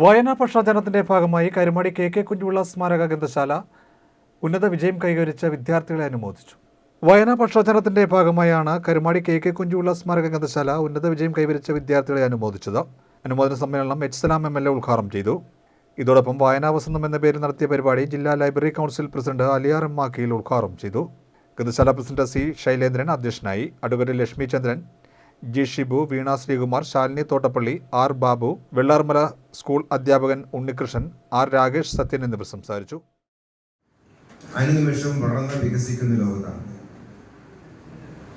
വായനാ പക്ഷാചരണത്തിന്റെ ഭാഗമായി Karumadi K K കുഞ്ഞുള്ള സ്മാരക ഗ്രന്ഥശാല ഉന്നത വിജയം കൈവരിച്ച വിദ്യാർത്ഥികളെ അനുമോദിച്ചു. വായനാ പക്ഷാചരണത്തിന്റെ ഭാഗമായാണ് കരുമാടി കെ കെ കുഞ്ഞുള്ള സ്മാരക ഗ്രന്ഥശാല ഉന്നത വിജയം കൈവരിച്ച വിദ്യാർത്ഥികളെ അനുമോദിച്ചത്. അനുമോദന സമ്മേളനം H Salam M L A ഉദ്ഘാടനം ചെയ്തു. ഇതോടൊപ്പം വായനാ വസന്തം എന്ന പേരിൽ നടത്തിയ പരിപാടി ജില്ലാ library council president Aliyar M മാക്കിയിൽ ഉദ്ഘാടനം ചെയ്തു. ഗ്രന്ഥശാല പ്രസിഡന്റ് സി ശൈലേന്ദ്രൻ അധ്യക്ഷനായി. Advocate Lakshmi Chandran G Shibu Veena Sreekumar Shalini Thottappally R Babu Vellarmala school അധ്യാപകൻ ഉണ്ണികൃഷ്ണൻ ആർ രാകേഷ് സത്യൻ എന്നിവർ സംസാരിച്ചു. അനുനിമിഷം വളർന്ന് വികസിക്കുന്ന ലോകത്താണ്.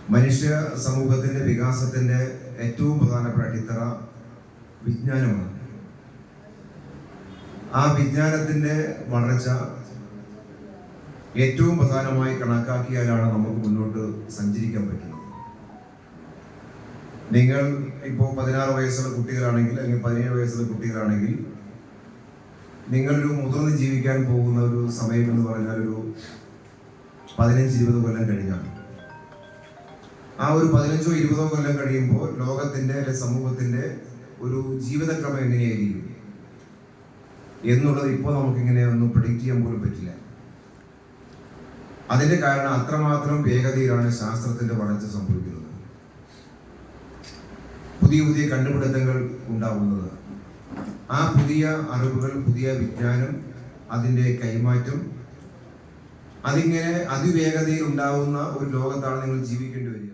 മനുഷ്യ സമൂഹത്തിന്റെ വികാസത്തിന്റെ ഏറ്റവും പ്രധാനപ്പെട്ട അടിത്തറ വിജ്ഞാനമാണ്. ആ വിജ്ഞാനത്തിന്റെ വളർച്ച ഏറ്റവും പ്രധാനമായി കണക്കാക്കിയാലാണ് നമുക്ക് മുന്നോട്ട് നിങ്ങൾ ഇപ്പോൾ പതിനാറ് വയസ്സുള്ള കുട്ടികളാണെങ്കിൽ അല്ലെങ്കിൽ പതിനേഴ് വയസ്സുള്ള കുട്ടികളാണെങ്കിൽ നിങ്ങളൊരു മുതിർന്ന് ജീവിക്കാൻ പോകുന്ന ഒരു സമയം എന്ന് പറഞ്ഞാൽ ഒരു പതിനഞ്ച് ഇരുപത് കൊല്ലം കഴിഞ്ഞാണ് ആ ഒരു പതിനഞ്ചോ ഇരുപതോ കൊല്ലം കഴിയുമ്പോൾ ലോകത്തിന്റെ അല്ലെ സമൂഹത്തിന്റെ ഒരു ജീവിതക്രമം എങ്ങനെയായിരിക്കും എന്നുള്ളത് ഇപ്പോൾ നമുക്കിങ്ങനെ ഒന്ന് പ്രഡിക്റ്റ് ചെയ്യാൻ പോലും പറ്റില്ല. അതിന്റെ കാരണം അത്രമാത്രം വേഗതയിലാണ് ശാസ്ത്രത്തിന്റെ വളർച്ച സംഭവിക്കുന്നത്. പുതിയ പുതിയ കണ്ടുപിടുത്തങ്ങൾ ഉണ്ടാവുന്നത് ആ പുതിയ അറിവുകൾ പുതിയ വിജ്ഞാനം അതിന്റെ കൈമാറ്റം അതിങ്ങനെ അതിവേഗതയിൽ ഉണ്ടാവുന്ന ഒരു ലോകത്താണ് നിങ്ങൾ ജീവിക്കേണ്ടി വരിക.